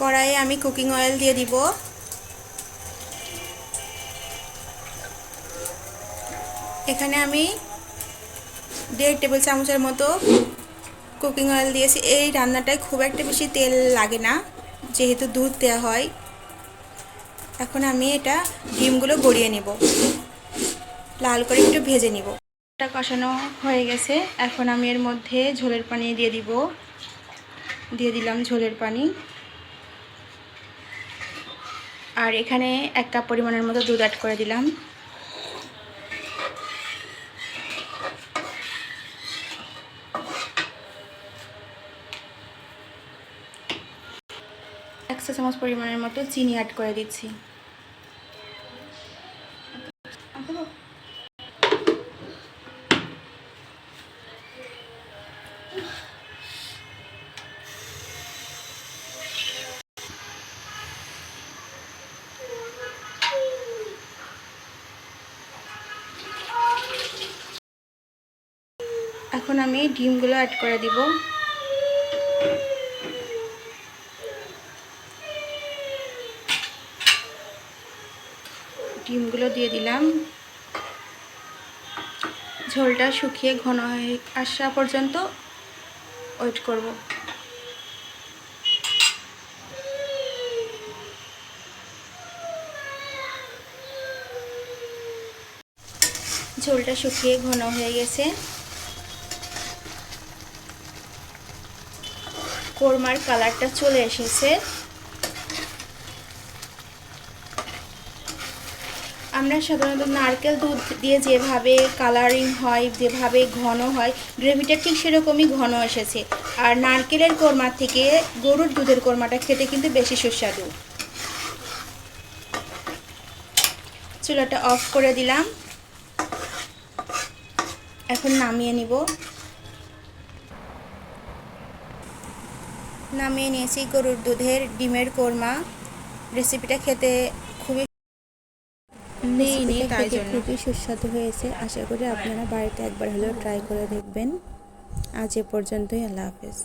কড়াইয়ে আমি cooking oil দিয়ে দিব। এখানে আমি দেড় টেবিল চামচের মতো কুকিং অয়েল দিয়েছি। এই রান্নাটায় খুব একটা বেশি তেল লাগে না, যেহেতু দুধ দেওয়া হয়। এখন আমি এটা ডিমগুলো গড়িয়ে নেব। লাল করে একটু ভেজে নিব। এটা কষানো হয়ে গেছে। এখন আমি এর মধ্যে ঝোলের পানি দিয়ে দিব। দিয়ে দিলাম ঝোলের পানি। আর এখানে এক কাপ পরিমাণের মতো দুধ অ্যাড করে দিলাম। এক চামচ পরিমাণের মতো চিনি অ্যাড করে দিচ্ছি। এখন আমি ডিমগুলো অ্যাড করে দিব। ডিমগুলো দিয়ে দিলাম। ঝোলটা শুকিয়ে ঘন হয়ে আসা পর্যন্ত ওয়েট করব। ঝোলটা শুকিয়ে ঘন হয়ে গেছে। কোরমার কালারটা চলে এসেছে। আমরা সাধারণত নারকেল দুধ দিয়ে যেভাবে কালারিং হয়, যেভাবে ঘন হয় গ্রেভিটা ঠিক সেরকমই ঘন এসেছে। আর নারকেলের কোরমার থেকে গরুর দুধের কোরমাটা খেতে কিন্তু বেশি সুস্বাদু। চুলাটা অফ করে দিলাম। এখন নামিয়ে নিব। নামিয়ে নিয়েছি গরুর দুধের ডিমের কোরমা। রেসিপিটা খেতে খুবই নেই নেই খেতে জন্য। খুবই সুস্বাদু হয়েছে। আশা করি আপনারা বাড়িতে একবার হলেও ট্রাই করে দেখবেন। আজ এ পর্যন্তই আল্লাহ হাফেজ।